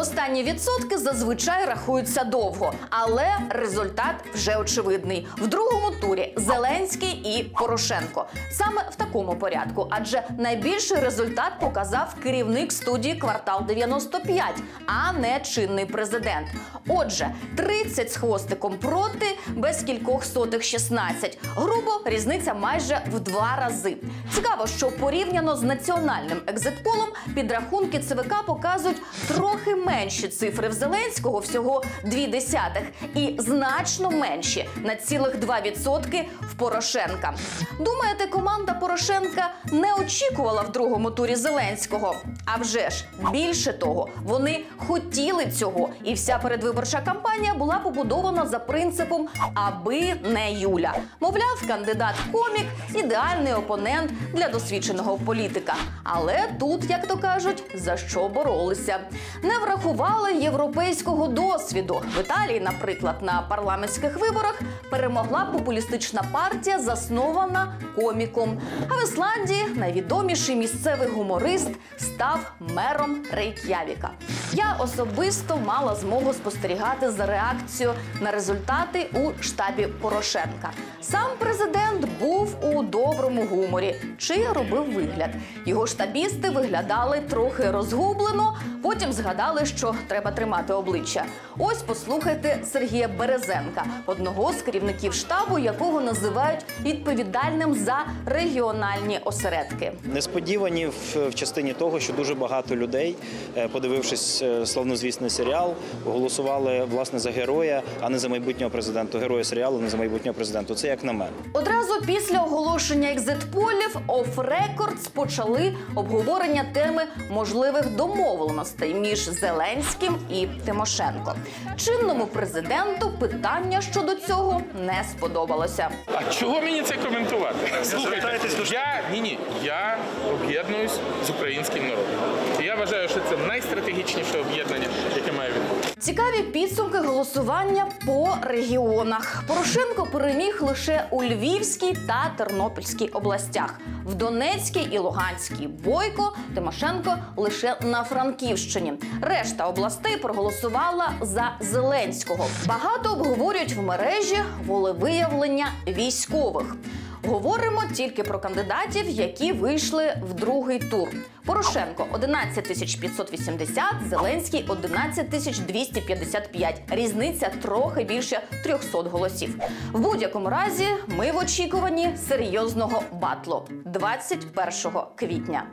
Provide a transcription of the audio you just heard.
Останні відсотки зазвичай рахуються довго, але результат вже очевидний. В другому турі Зеленський і Порошенко. Саме в такому порядку, адже найбільший результат показав керівник студії квартал 95, а не чинний президент. Отже, 30 з хвостиком проти, без кількох сотих 16. Грубо різниця майже в два рази. Цікаво, що порівняно з національним екзитполом підрахунки ЦВК показують трохи менші цифри в Зеленського, всього дві десятих, і значно менші на цілих 2% в Порошенка. Думаєте, команда Порошенка не очікувала в другому турі Зеленського? А вже ж більше того, вони хотіли цього, і вся передвиборча кампанія була побудована за принципом аби не Юля. Мовляв, кандидат комік ідеальний опонент для досвідченого політика. Але тут, як то кажуть, за що боролися. Не врахували європейського досвіду. В Італії, наприклад, на парламентських виборах перемогла популістична партія, заснована коміком. А в Ісландії найвідоміший місцевий гуморист став мером Рейк'явіка. Я особисто мала змогу спостерігати за реакцією на результати у штабі Порошенка. Сам президент був у доброму гуморі чи робив вигляд. Його штабісти виглядали трохи розгублено. Потім згадали, що треба тримати обличчя. Ось послухайте Сергія Березенка, одного з керівників штабу, якого називають відповідальним за регіональні осередки. Несподівані в, в частині того, що дуже багато людей, е, подивившись е, славнозвісний серіал, голосували власне за героя, а не за майбутнього президента. Героя серіалу, не за майбутнього президента. Це як на мене. Одразу після оголошення екзитполів оф рекордс почали обговорення теми можливих домовленостей між Зеленським і Тимошенко. Чинному президенту питання щодо цього не сподобалося. А чого мені це коментувати? Слухайте, я ні, ні, я об'єднуюсь з українським народом. І я вважаю, що це найстратегічніше об'єднання, яке має відбутися. Цікаві підсумки голосування по регіонах. Порошенко переміг лише у Львівській та Тернопільській областях. В Донецькій і Луганській Бойко Тимошенко лише на Франківщині. Решта областей проголосувала за Зеленського. Багато обговорюють в мережі волевиявлення військових. Говоримо тільки про кандидатів, які вийшли в другий тур. Порошенко 11 тисяч 580, Зеленський 11 тисяч 255. Різниця трохи більше 300 голосів. В будь-якому разі ми в очікуванні серйозного батлу 21 квітня.